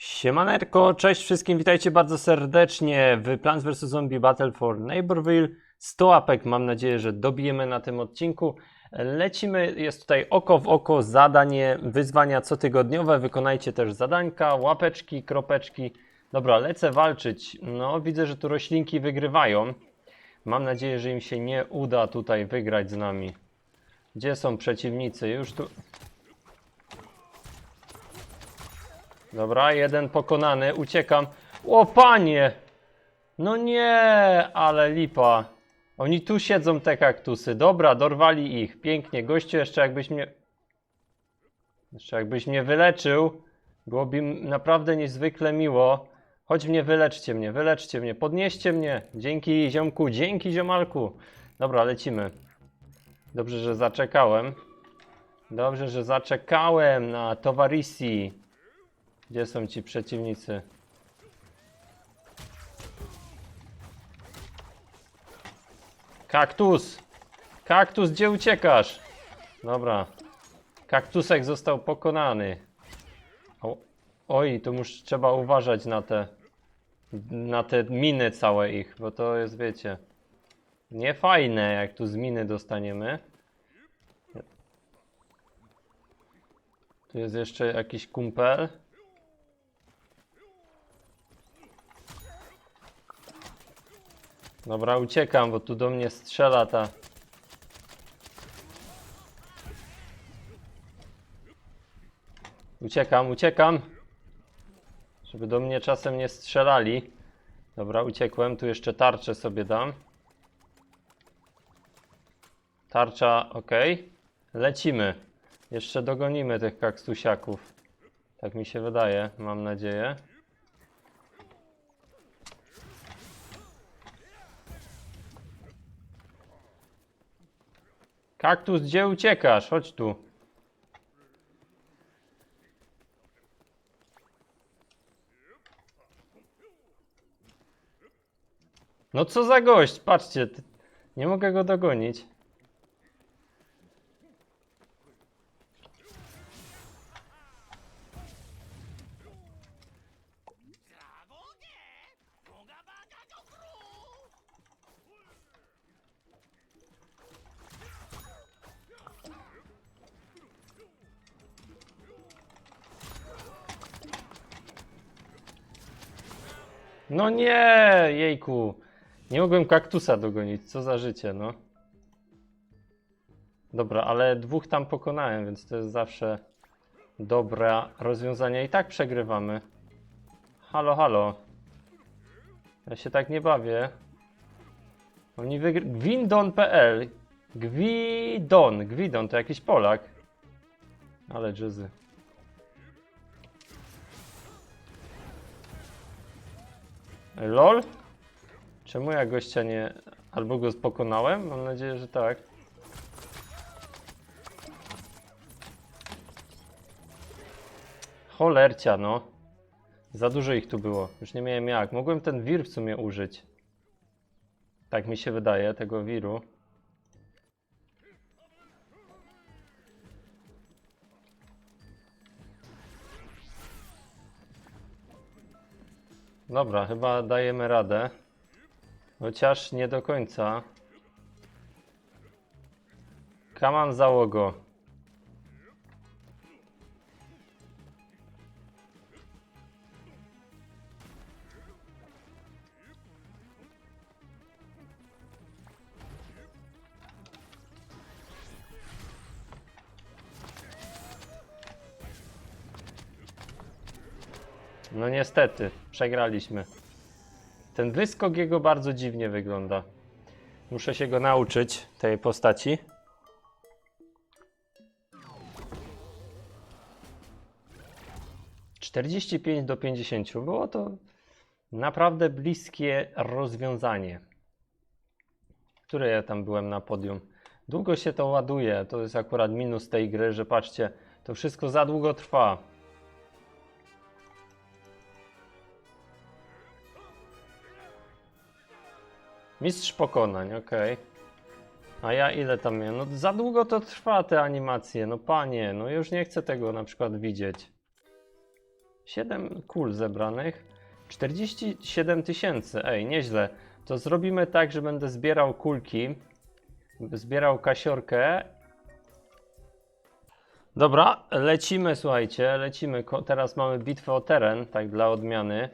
Siemaneczko, cześć wszystkim, witajcie bardzo serdecznie w Plants vs Zombie Battle for Neighborville. 100 łapek, mam nadzieję, że dobijemy na tym odcinku. Lecimy, jest tutaj oko w oko, zadanie, wyzwania cotygodniowe, wykonajcie też zadanka, łapeczki, kropeczki. Dobra, lecę walczyć. No, widzę, że tu roślinki wygrywają. Mam nadzieję, że im się nie uda tutaj wygrać z nami. Gdzie są przeciwnicy? Już tu... Dobra, jeden pokonany, uciekam. O panie! No nie, ale lipa. Oni tu siedzą te kaktusy. Dobra, dorwali ich. Pięknie. Gościu, jeszcze jakbyś mnie... Jeszcze jakbyś mnie wyleczył, byłoby naprawdę niezwykle miło. Chodź mnie, wyleczcie mnie, wyleczcie mnie, podnieście mnie. Dzięki ziomku, dzięki ziomalku. Dobra, lecimy. Dobrze, że zaczekałem. Dobrze, że zaczekałem na towarisi. Gdzie są ci przeciwnicy? Kaktus! Kaktus, gdzie uciekasz? Dobra. Kaktusek został pokonany. O, oj, tu już trzeba uważać na te na te miny całe ich, bo to jest, wiecie, niefajne, jak tu z miny dostaniemy. Tu jest jeszcze jakiś kumpel. Dobra, uciekam, bo tu do mnie strzela ta. Uciekam, uciekam. Żeby do mnie czasem nie strzelali. Dobra, uciekłem. Tu jeszcze tarczę sobie dam. Tarcza, ok. Lecimy. Jeszcze dogonimy tych kaktusiaków. Tak mi się wydaje, mam nadzieję. Kaktus, gdzie uciekasz? Chodź tu. No co za gość? Patrzcie, nie mogę go dogonić. No nie, jejku. Nie mogłem kaktusa dogonić, co za życie, no. Dobra, ale dwóch tam pokonałem, więc to jest zawsze dobre rozwiązanie. I tak przegrywamy. Halo, halo. Ja się tak nie bawię. Oni wygr... Gwindon.pl Gwidon, Gwidon to jakiś Polak. Ale jazzy. LOL? Czemu ja gościa nie... Albo go pokonałem? Mam nadzieję, że tak. Cholercia, no. Za dużo ich tu było. Już nie miałem jak. Mogłem ten wir w sumie użyć. Tak mi się wydaje, tego wiru. Dobra, chyba dajemy radę. Chociaż nie do końca. Kaman załogo. No niestety, przegraliśmy. Ten wyskok jego bardzo dziwnie wygląda. Muszę się go nauczyć, tej postaci. ...45 do 50. Było to naprawdę bliskie rozwiązanie. Które ja tam byłem na podium. Długo się to ładuje. To jest akurat minus tej gry, że patrzcie, to wszystko za długo trwa. Mistrz pokonań, okej. A ja ile tam miałem? No za długo to trwa te animacje, no panie, no już nie chcę tego na przykład widzieć. 7 kul zebranych. 47 tysięcy, ej, nieźle. To zrobimy tak, że będę zbierał kulki, zbierał kasiorkę. Dobra, lecimy, słuchajcie, lecimy. Teraz mamy bitwę o teren, tak dla odmiany.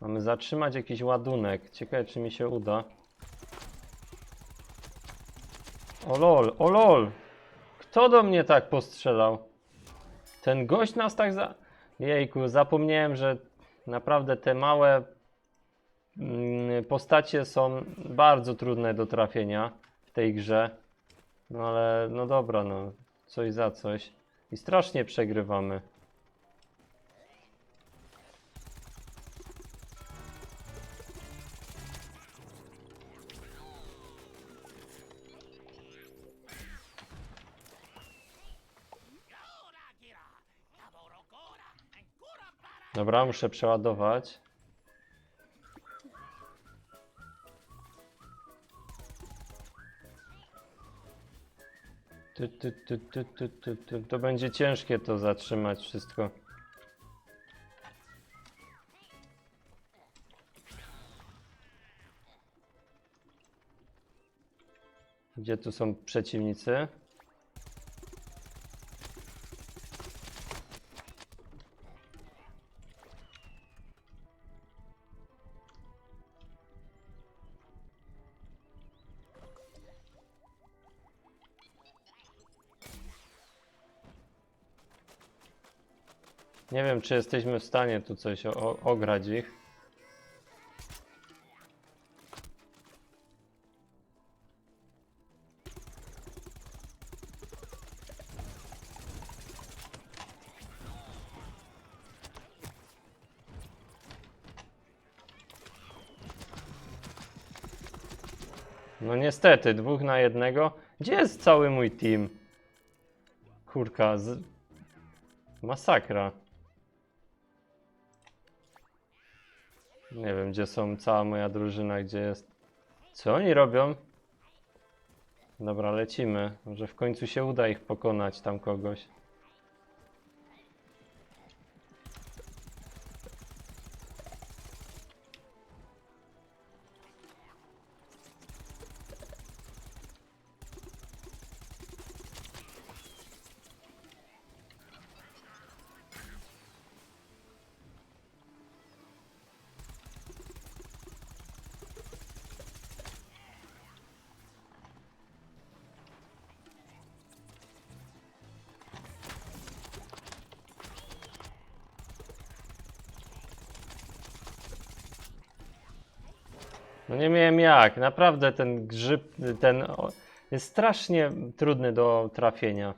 Mamy zatrzymać jakiś ładunek. Ciekawe, czy mi się uda. O lol, o lol! Kto do mnie tak postrzelał? Ten gość nas tak za... Jejku, zapomniałem, że naprawdę te małe mm, postacie są bardzo trudne do trafienia w tej grze. No ale, no dobra, no. Coś za coś. I strasznie przegrywamy. Dobra, muszę przeładować. Ty, ty, ty, ty, ty, ty, ty. To będzie ciężkie to zatrzymać wszystko. Gdzie tu są przeciwnicy? Nie wiem, czy jesteśmy w stanie tu coś ograć ich. No niestety, dwóch na jednego. Gdzie jest cały mój team? Kurka, z... Masakra. Nie wiem, gdzie są cała moja drużyna, gdzie jest. Co oni robią? Dobra, lecimy. Może w końcu się uda ich pokonać, tam kogoś. No nie miałem jak. Naprawdę ten grzyb, ten jest strasznie trudny do trafienia.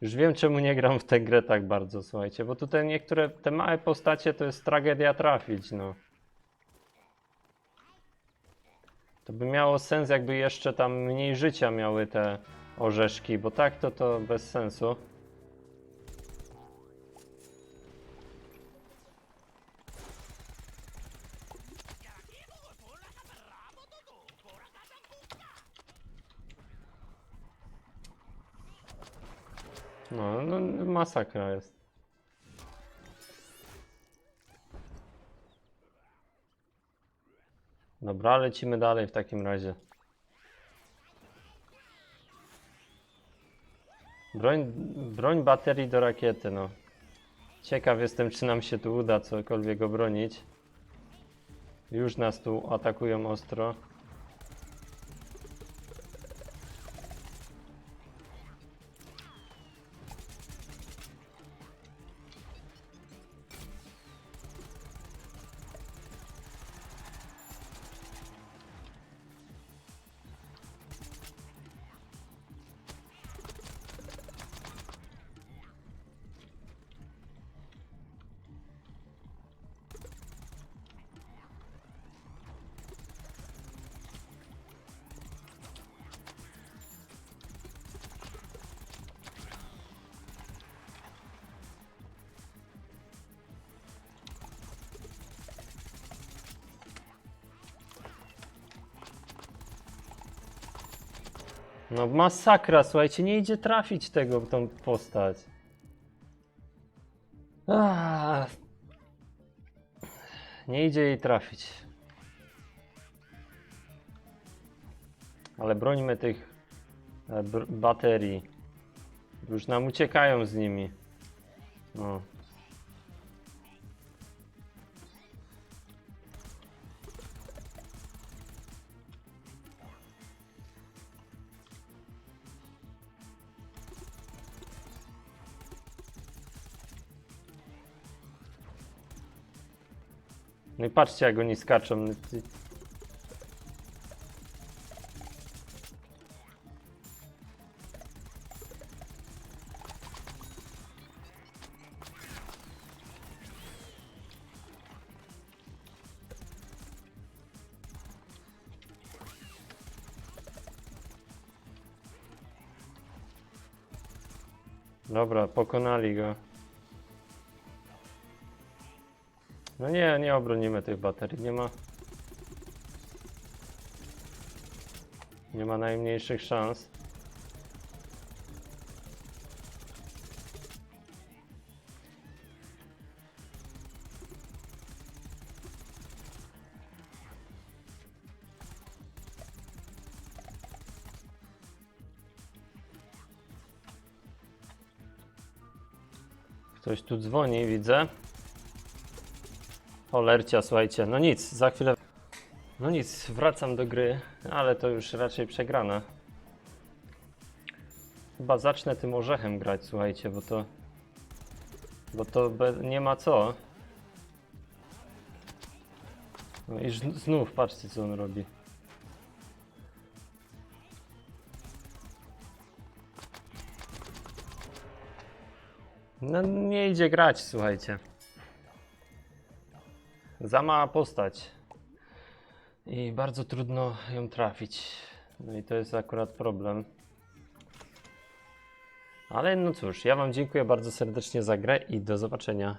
Już wiem, czemu nie gram w tę grę tak bardzo, słuchajcie, bo tutaj niektóre te małe postacie to jest tragedia trafić, no. To by miało sens, jakby jeszcze tam mniej życia miały te orzeszki, bo tak to to bez sensu. No, no masakra jest. Dobra, lecimy dalej w takim razie. Broń, broń baterii do rakiety, no. Ciekaw jestem, czy nam się tu uda cokolwiek obronić. Już nas tu atakują ostro. No masakra, słuchajcie, nie idzie trafić tego, tą postać. Ah. Nie idzie jej trafić. Ale brońmy tych e, br- baterii. Już nam uciekają z nimi. No. No i patrzcie jak oni skaczą. Dobra, pokonali go. No nie, nie obronimy tych baterii. Nie ma. Nie ma najmniejszych szans. Ktoś tu dzwoni, widzę. Cholercia, słuchajcie. No nic, za chwilę. No nic, wracam do gry, ale to już raczej przegrana. Chyba zacznę tym orzechem grać, słuchajcie, bo to. Bo to nie ma co. No i znów, patrzcie co on robi. No nie idzie grać, słuchajcie. Za mała postać. I bardzo trudno ją trafić. No i to jest akurat problem. Ale no cóż, ja Wam dziękuję bardzo serdecznie za grę i do zobaczenia